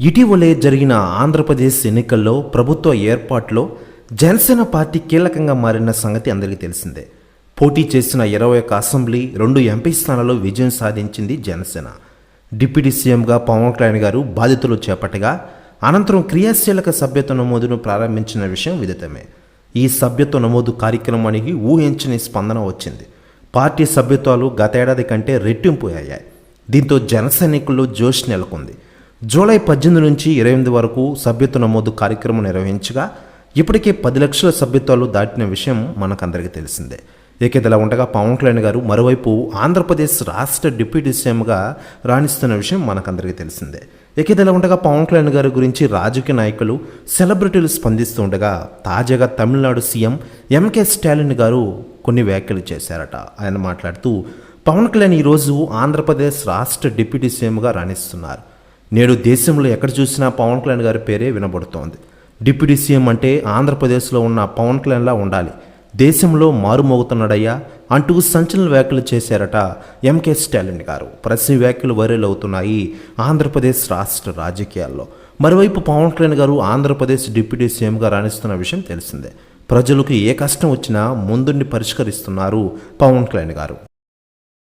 ఇటీవలే జరిగిన ఆంధ్రప్రదేశ్ ఎన్నికల్లో ప్రభుత్వ ఏర్పాటులో జనసేన పార్టీ కీలకంగా మారిన సంగతి అందరికీ తెలిసిందే. పోటీ చేసిన ఇరవై ఒక్క అసెంబ్లీ రెండు ఎంపీ స్థానాల్లో విజయం సాధించింది జనసేన. డిప్యూటీ సీఎంగా పవన్ కళ్యాణ్ గారు బాధ్యతలు చేపట్టగా అనంతరం క్రియాశీలక సభ్యత్వ నమోదును ప్రారంభించిన విషయం విదితమే. ఈ సభ్యత్వ నమోదు కార్యక్రమానికి ఊహించని స్పందన వచ్చింది. పార్టీ సభ్యత్వాలు గతేడాది కంటే రెట్టింపు అయ్యాయి. దీంతో జన సైనికుల్లో జోష్ నెలకొంది. జూలై పద్దెనిమిది నుంచి ఇరవై ఎనిమిది వరకు సభ్యత్వ నమోదు కార్యక్రమం నిర్వహించగా ఇప్పటికే పది లక్షల సభ్యత్వాలు దాటిన విషయం మనకందరికీ తెలిసిందే. ఏకేదలా ఉండగా పవన్ కళ్యాణ్ గారు మరోవైపు ఆంధ్రప్రదేశ్ రాష్ట్ర డిప్యూటీ సీఎంగా రాణిస్తున్న విషయం మనకందరికీ తెలిసిందే. ఏకేదలా ఉండగా పవన్ కళ్యాణ్ గారి గురించి రాజకీయ నాయకులు సెలబ్రిటీలు స్పందిస్తూ ఉండగా తాజాగా తమిళనాడు సీఎం ఎంకే స్టాలిన్ గారు కొన్ని వ్యాఖ్యలు చేశారట. ఆయన మాట్లాడుతూ పవన్ కళ్యాణ్ ఈరోజు ఆంధ్రప్రదేశ్ రాష్ట్ర డిప్యూటీ సీఎంగా రాణిస్తున్నారు. నేడు దేశంలో ఎక్కడ చూసినా పవన్ కళ్యాణ్ గారి పేరే వినబడుతోంది. డిప్యూటీ సీఎం అంటే ఆంధ్రప్రదేశ్లో ఉన్న పవన్ కళ్యాణ్లా ఉండాలి. దేశంలో మారుమోగుతున్నాడయ్యా అంటూ సంచలన వ్యాఖ్యలు చేశారట ఎంకే స్టాలిన్ గారు. ప్రశ్న వ్యాఖ్యలు వైరల్ అవుతున్నాయి ఆంధ్రప్రదేశ్ రాష్ట్ర రాజకీయాల్లో. మరోవైపు పవన్ కళ్యాణ్ గారు ఆంధ్రప్రదేశ్ డిప్యూటీ సీఎంగా రాణిస్తున్న విషయం తెలిసిందే. ప్రజలకు ఏ కష్టం వచ్చినా ముందుండి పరిష్కరిస్తున్నారు పవన్ కళ్యాణ్ గారు.